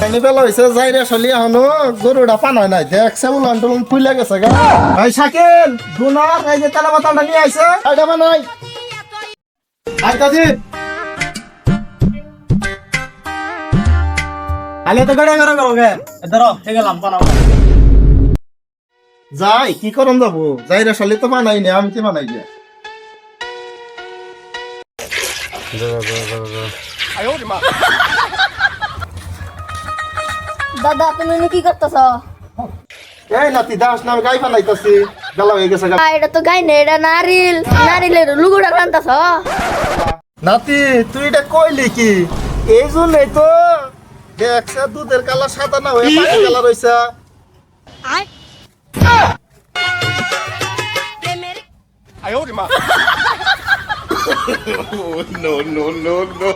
পানি হয়েছে যাই রে চলি এখনও গরুটা পান হয় নাই দেখছে উলান টুলান ফুলে গেছে গা। ভাই শাকিল দুনার এই যে তেলা মাথাটা নিয়ে আইছে আইটা বানাই আইতাছি আলে তো গাড়ি গরম করো ধরো ঠিক গেলাম বানাও যাই কি করন যাব? যাই রে চলি তো বানাই নি আমি কি বানাই দিয়া দাদা তুমি কি করতেছ এই নাতি দাস না আমি গাই বানাইতাছি গালা হয়ে গেছে গা। এটা তো গাই না এটা নারিল নারিলের লুগুড়া রান্তাছ নাতি তুই এটা কইলি কি এই জন্যই তো দেখছে দুধের কালার সাদা না হয়ে পানি no, no, no, no.